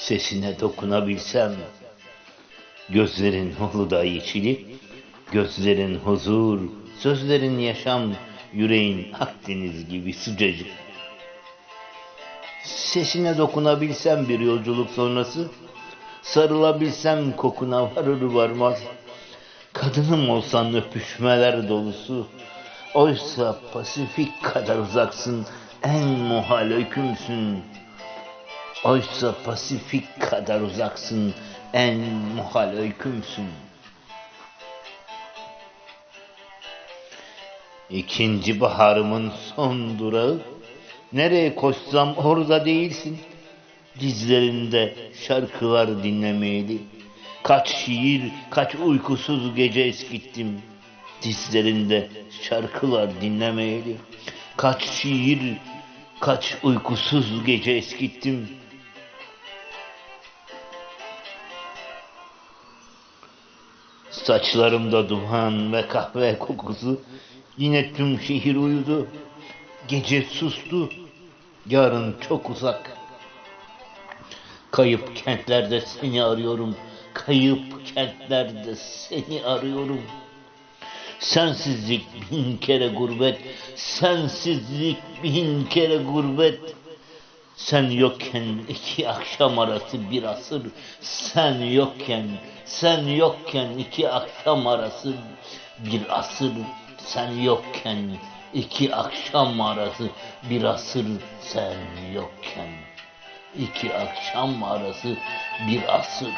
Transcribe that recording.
Sesine dokunabilsem, gözlerin Uludağ yeşili, gözlerin huzur, sözlerin yaşam, yüreğin Akdeniz gibi sıcacık. Sesine dokunabilsem bir yolculuk sonrası, sarılabilsem kokuna varır varmaz. Kadınım olsan öpüşmeler dolusu, oysa Pasifik kadar uzaksın, en muhal öykümsün. Oysa Pasifik kadar uzaksın, en muhal öykümsün. İkinci baharımın son durağı, nereye koşsam orada değilsin. Dizlerinde şarkılar dinlemeyeli, kaç şiir, kaç uykusuz gece eskittim. Dizlerinde şarkılar dinlemeyeli, kaç şiir, kaç uykusuz gece eskittim. Saçlarımda duman ve kahve kokusu. Yine tüm şehir uyudu. Gece sustu. Yarın çok uzak. Kayıp kentlerde seni arıyorum. Kayıp kentlerde seni arıyorum. Sensizlik bin kere gurbet. Sensizlik bin kere gurbet. Sen yokken iki akşam arası bir asır. Sen yokken, sen yokken iki akşam arası bir asır. Sen yokken iki akşam arası bir asır. Sen yokken iki akşam arası bir asır.